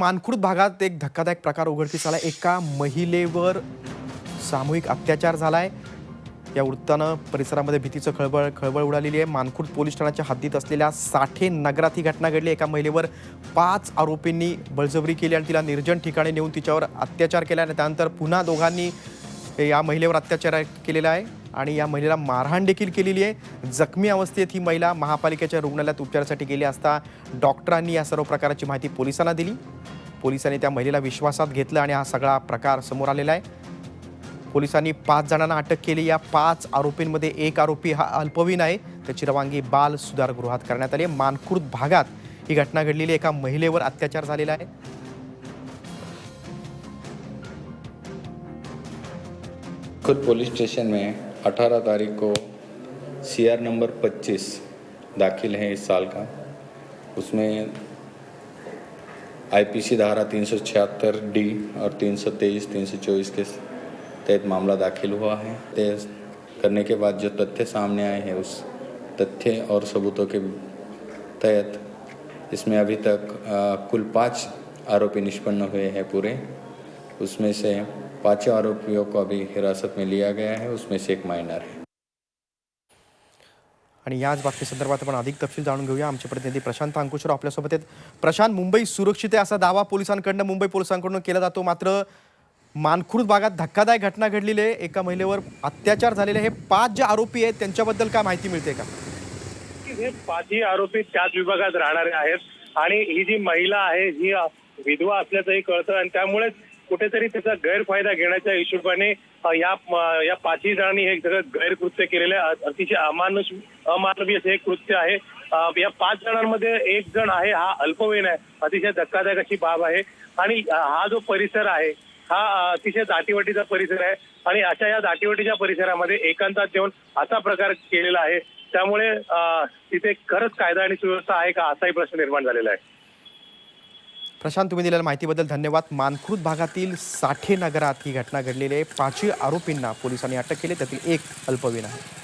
मानखुर्द भागात एक धक्कादायक प्रकार उघडकीस आला. एका महिलेवर सामूहिक अत्याचार झालाय. या वृत्तानं परिसरामध्ये भीतीचं खळबळ खळबळ उडालेली आहे. मानखुर्द पोलीस ठाण्याच्या हद्दीत असलेल्या साठे नगरात ही घटना घडली. एका महिलेवर पाच आरोपींनी बळजबरी केली आणि तिला निर्जन ठिकाणी नेऊन तिच्यावर अत्याचार केला आणि त्यानंतर पुन्हा दोघांनी या महिलेवर अत्याचार केलेला आहे आणि या महिलेला मारहाण देखील केलेली आहे. जखमी अवस्थेत ही महिला महापालिकेच्या रुग्णालयात उपचारासाठी गेली असता डॉक्टरांनी या सर्व प्रकाराची माहिती पोलिसांना दिली. पोलिसांनी त्या महिलेला विश्वासात घेतलं आणि हा सगळा प्रकार समोर आलेला आहे. पोलिसांनी पाच जणांना अटक केली. या पाच आरोपींमध्ये एक आरोपी हा अल्पवीन आहे. त्याची रवानगी बाल सुधारगृहात करण्यात आली आहे. मानखुर्द भागात ही घटना घडलेली एका महिलेवर अत्याचार झालेला आहे. खुद पुलिस स्टेशन में 18 तारीख को सीआर नंबर 25 दाखिल है इस साल का। उसमें आईपीसी धारा तीन सौ छिहत्तर डी और 323 324 के तहत मामला दाखिल हुआ है। तेज करने के बाद जो तथ्य सामने आए हैं उस तथ्य और सबूतों के तहत इसमें अभी तक अ, कुल पाँच आरोपी निष्पन्न हुए हैं पूरे। उसमें से पांचों आरोपियों को अभी हिरासत में लिया गया है उसमें से एक माइनर है। आणि याच बाबतीसंदर्भात आपण अधिक तपशील जाणून घेऊया. आमचे प्रतिनिधी प्रशांत अंकुशराव आपल्यासोबत आहेत. प्रशांत मुंबई सुरक्षित आहे असा दावा पोलिसांकडनं मुंबई पोलिसांकडून केला जातो मात्र मानखुर्द भागात धक्कादायक घटना घडलेली आहे. एका महिलेवर अत्याचार झालेले हे पाच जे आरोपी आहेत त्यांच्याबद्दल काय माहिती मिळते का? की हे पाचही आरोपी त्याच विभागात राहणारे आहेत. आणि ही जी महिला आहे ही विधवा असल्याचंही कळतं. आणि त्यामुळेच कुठेतरी त्याचा गैरफायदा घेण्याच्या हिशोबाने या या पाचही जणांनी हे सगळं गैरकृत्य केलेलं आहे. अतिशय अमानुष अमानवी असं हे कृत्य आहे. या पाच जणांमध्ये एक जण आहे हा अल्पवयीन आहे. अतिशय धक्कादायक अशी बाब आहे. आणि हा जो परिसर आहे हा अतिशय दाटीवाटीचा परिसर आहे. आणि अशा या दाटीवाटीच्या परिसरामध्ये एकांतात जेवण असा प्रकार केलेला आहे. त्यामुळे तिथे खरंच कायदा आणि सुव्यवस्था आहे का असाही प्रश्न निर्माण झालेला आहे. प्रशांत तुम्ही दिलेल्या माहितीबद्दल धन्यवाद. मानखुर्द भागातील साठे नगरात ही घटना घडलेली आहे. पाचही आरोपींना पोलिसांनी अटक केली. त्यातील एक अल्पवीन आहे.